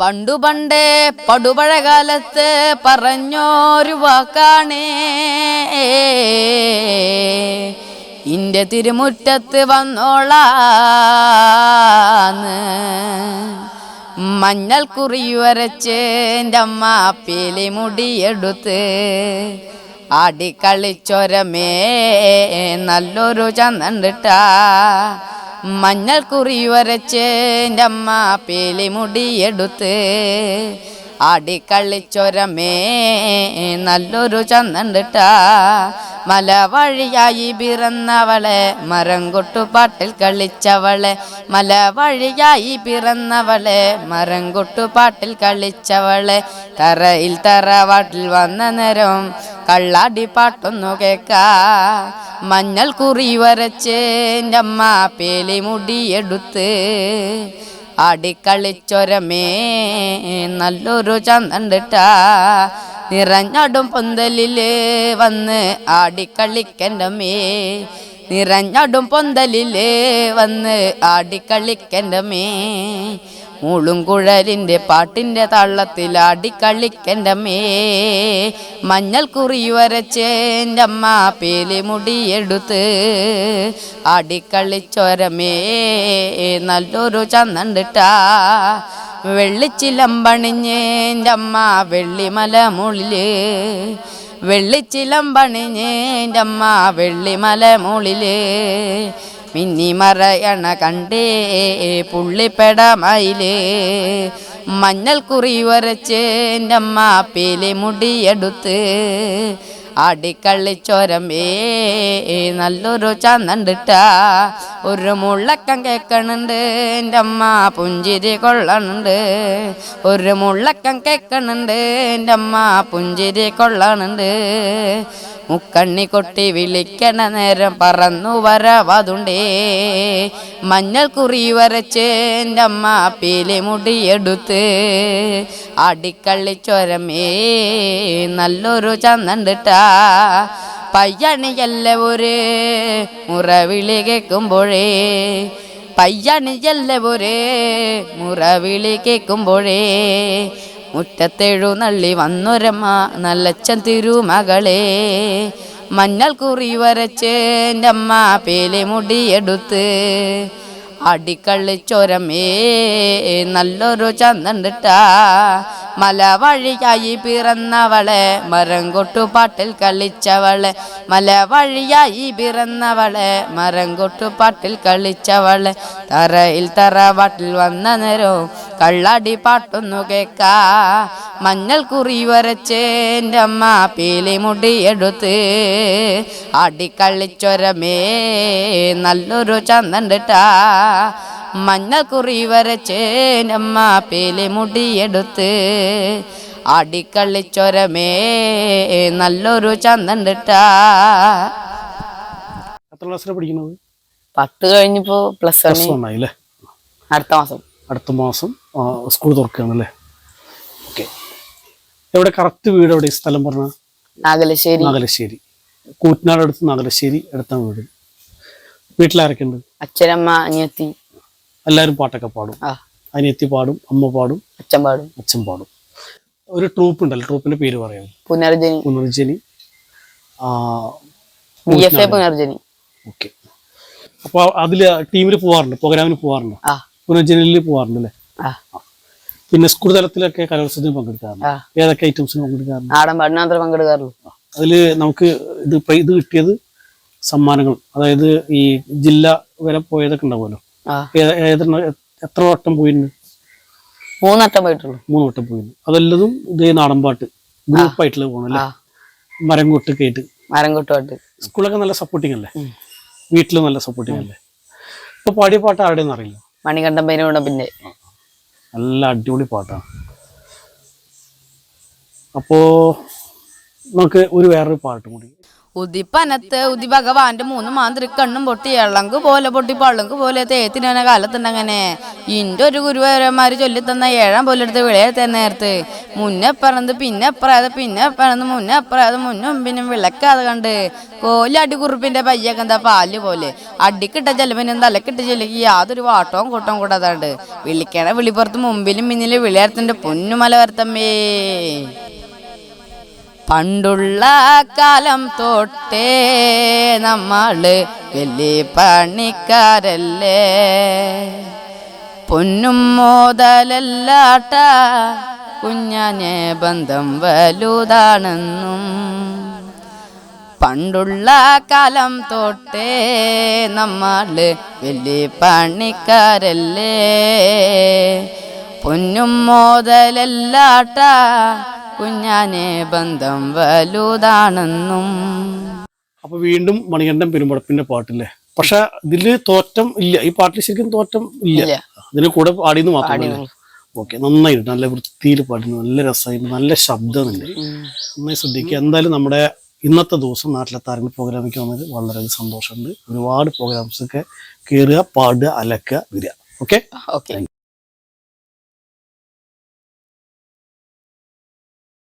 പണ്ടു പണ്ടേ പടുപഴകാലത്ത് പറഞ്ഞോരു വാക്കാണേ. ഇന്റെ തിരുമുറ്റത്ത് വന്നോളാന്ന് മഞ്ഞൾ കുറി വരച്ച് എന്റെ അമ്മ പേലി മുടിയെടുത്ത് ആടിക്കളിച്ചൊരമേ നല്ലൊരു ചന്തണ്ടിട്ടാ. മഞ്ഞൾ കുറി വരച്ച് എന്റെ അമ്മ പേലി മുടിയെടുത്ത് ആടിക്കളിച്ചൊരമേ നല്ലൊരു ചന്തണ്ടിട്ടാ മല വഴിയായി പിറന്നവളെ മരം കൊട്ടുപാട്ടിൽ കളിച്ചവളെ. മല വഴിയായി പിറന്നവളെ മരം കൊട്ടുപാട്ടിൽ കളിച്ചവളെ. തറയിൽ തറവാട്ടിൽ വന്ന നേരം കള്ളാടി പാട്ടൊന്നു കേക്കാ. മഞ്ഞൾ കുറി വരച്ച് എന്റെ അമ്മ പേലി മുടിയെടുത്ത് ആടിക്കളിച്ചൊരമേ നല്ലൊരു ചന്തണ്ടിട്ട നിറഞ്ഞടും പൊന്തലിൽ വന്ന് ആടിക്കളിക്കന്റെ മേ നിറഞ്ഞടും പൊന്തലിൽ വന്ന് ആടിക്കളിക്കന്റെ മേ മൂളും കുഴലിന്റെ പാട്ടിന്റെ തള്ളത്തിൽ ആടിക്കളിക്കന്റെ മേ മഞ്ഞൾ കുറി വരച്ചേന്റെ അമ്മ പേലി മുടിയെടുത്ത് അടിക്കളിച്ചൊരമേ നല്ലൊരു ചന്നണ്ടിട്ട വെള്ളിച്ചിലം പണിഞ്ഞേന്റെ അമ്മ വെള്ളിമല മുള്ളിൽ വെള്ളിച്ചിലം പണിഞ്ഞേന്റെ അമ്മ വെള്ളിമല മുകളിൽ മിന്നി മറയണ കണ്ടേ പുള്ളിപ്പെടമയിൽ മഞ്ഞൾ കുറി വരച്ച് എന്റെ അമ്മ പേലി മുടിയെടുത്ത്. ആടിക്കളിച്ചോരമേ നല്ലൊരു ചന്തണ്ടിട്ട. ഒരു മുള്ളക്കം കേക്കണുണ്ട് എന്റെ അമ്മ പുഞ്ചിരി കൊള്ളണുണ്ട്. ഒരു മുള്ളക്കം കേക്കണുണ്ട് എന്റെ അമ്മ പുഞ്ചിരി കൊള്ളണുണ്ട്. മുക്കണ്ണി കൊട്ടി വിളിക്കണ നേരം പറന്നു വരവതുണ്ടേ മഞ്ഞൾ കുറി വരച്ച് എന്റെ അമ്മ പീലി മുടിയെടുത്ത്. അടിക്കള്ളിച്ചൊരമേ നല്ലൊരു ചന്തണ്ടിട്ടാ. പയ്യണിയല്ല ഒരു മുറവിളി കേൾക്കുമ്പോഴേ. പയ്യണിയല്ല ഒരു മുറവിളി കേൾക്കുമ്പോഴേ. മുറ്റത്തെഴു നള്ളി വന്നൊരമ്മ നല്ലച്ചൻ തിരുമകളെ. മഞ്ഞൾ കുറി വരച്ച് എന്റെ അമ്മ പേലെ മുടിയെടുത്ത്. അടിക്കള്ളിച്ചൊരമേ നല്ലൊരു ചന്തണ്ടിട്ടാ. മല വഴിയായി പിറന്നവളെ മരം കൊട്ടുപാട്ടിൽ കളിച്ചവളെ. മലവഴിയായി പിറന്നവളെ മരം കൊട്ടുപാട്ടിൽ കളിച്ചവളെ. തറയിൽ തറവാട്ടിൽ വന്ന നേരോ കള്ളടി പാട്ടൊന്നു കേക്കാ. മഞ്ഞൾ കുറി വരച്ച് എന്റെ അമ്മ മുടിയെടുത്ത് ആടിക്കളിച്ചൊരമേ നല്ലൊരു ചന്തണ്ടിട്ടാ. മഞ്ഞൾ കുറി പേലെ മുടിയെടുത്ത് അടിക്കള്ളിച്ചൊരമേ നല്ലൊരു ചന്തണ്ടിട്ടാ എത്ര ക്ലാസ്സിലാണ് പഠിക്കുന്നത്? പത്ത് കഴിഞ്ഞപ്പോ പ്ലസ് വൺ ആയി അടുത്ത മാസം. അടുത്ത മാസം സ്കൂൾ തുറക്കുകയാണല്ലേ? ഓക്കെ. എവിടെ കറക്റ്റ് വീട് എവിടെ സ്ഥലം പറഞ്ഞ? നാഗലശ്ശേരി. നാഗലശ്ശേരി. കൂറ്റനാട് അടുത്ത് നാഗലശ്ശേരി അടുത്താണ് വീട്. വീട്ടിലാരൊക്കെ ഉണ്ട് അച്ഛനമ്മ അനിയത്തി. എല്ലാവരും പാട്ടൊക്കെ പാടും. അനിയത്തി പാടും അമ്മ പാടും അച്ഛൻ പാടും. അച്ഛൻ പാടും. ഒരു ട്രൂപ്പ് ഉണ്ടല്ലോ ട്രൂപ്പിന്റെ പേര് പറയാം പുനർജനി. പുനർജനി. പുനർജനി. ഓക്കെ. അപ്പോൾ അതിൽ ടീമിൽ പോവാറുണ്ട് പ്രോഗ്രാമിന് പോവാറുണ്ട്? ആ. പുനർജനിയിൽ പോവാറുണ്ട് അല്ലേ? പിന്നെ സ്കൂൾ തലത്തിലൊക്കെ കലോത്സവത്തിന് പങ്കെടുക്കാറുണ്ട്. ഏതൊക്കെ ഐറ്റംസിന് പങ്കെടുക്കാറുണ്ട്? മാത്രമേ പങ്കെടുക്കാറുള്ളൂ. അതിൽ നമുക്ക് ഇത് ഇത് കിട്ടിയത് സമ്മാനങ്ങൾ. അതായത് ഈ ജില്ല വരെ പോയതൊക്കെ ഉണ്ടാവുമല്ലോ? എത്ര വട്ടം പോയിട്ടുണ്ട് മൂന്നട്ടം പോയിട്ടുള്ളൂ. മൂന്ന് വട്ടം പോയിട്ടുണ്ട് അതെല്ലതും ഇതേ നാടൻപാട്ട് ഗ്രൂപ്പായിട്ടുള്ള പോകണല്ലേ മരം കൊട്ട് കേട്ട് മരം കൊട്ടുപാട്ട്. സ്കൂളൊക്കെ നല്ല സപ്പോർട്ടിങ് അല്ലേ വീട്ടിലും നല്ല സപ്പോർട്ടിങ് അല്ലേ ഇപ്പൊ പാടിയ പാട്ട് ആരുടെയെന്ന് അറിയില്ല? മണികണ്ഠൻ പേനോട പിന്നെ. നല്ല അടിപൊളി പാട്ടാണ് അപ്പോ നമുക്ക് ഒരു വേറൊരു പാട്ട് കൂടി. ഉദിപ്പനത്ത് ഉദി ഭഗവാന്റെ മൂന്ന് മാന്ത്രി കണ്ണും പൊട്ടി എള്ളങ്ക് പോലെ പൊട്ടി പള്ളങ്ക് പോലെ തേത്തിനെ കാലത്തുണ്ടങ്ങനെ. ഇന്റെ ഒരു ഗുരുവരന്മാര് ചൊല്ലിത്തന്ന ഏഴാം പോലെ എടുത്ത് വിളയത്തെ നേരത്ത്. മുന്നേ പറന്ന് പിന്നെ പറയാതെ പിന്നെ പറന്ന് മുന്നേ പറയാതെ മുന്നും പിന്നും വിളക്കാതെ കണ്ട്. കോലടി കുറിപ്പിന്റെ പയ്യൊക്കെ എന്താ പാൽ പോലെ. അടിക്കിട്ട ചെലവിനും തലക്കിട്ട ചെല്ലിക്ക് യാതൊരു വാട്ടവും കൂട്ടവും കൂടാതാണ്ട്. വിളിക്കണ വിളിപ്പുറത്ത് മുമ്പിലും പിന്നിലും വിളയർത്തിന്റെ പൊന്നുമല വരത്തമ്മേ പണ്ടുള്ള കാലം തൊട്ടേ നമ്മൾ വലിയ പണിക്കാരല്ലേ. പൊന്നും മോതലല്ലാട്ട കുഞ്ഞാനെ ബന്ധം വലുതാണെന്നും. പണ്ടുള്ള കാലം തൊട്ടേ നമ്മൾ വലിയ പണിക്കാരല്ലേ. പൊന്നും മോതലല്ലാട്ട കുഞ്ഞാനെ ബന്ധം വലുതാണെന്നും. അപ്പൊ വീണ്ടും മണികണ്ഠൻ പെരുമ്പടപ്പിന്റെ പാട്ടില്ലേ? പക്ഷെ ഇതിൽ തോറ്റം ഇല്ല. ഈ പാട്ടിൽ ശരിക്കും തോറ്റം ഇല്ല. ഇതിന് കൂടെ പാടിയെന്ന് മാത്രമല്ല ഓക്കെ നന്നായിരുന്നു. നല്ല വൃത്തിയിൽ പാടുന്നു നല്ല രസമായിരുന്നു നല്ല ശബ്ദമുണ്ട്. നന്നായി ശ്രദ്ധിക്കുക. എന്തായാലും നമ്മുടെ ഇന്നത്തെ ദിവസം നാട്ടിലെ താരങ്ങൾ പ്രോഗ്രാമിലേക്ക് വന്നത് വളരെ സന്തോഷമുണ്ട്. ഒരുപാട് പ്രോഗ്രാംസ് ഒക്കെ കയറുക പാടുക അലക്കുക വരിക. ഓക്കെ? ഓക്കെ.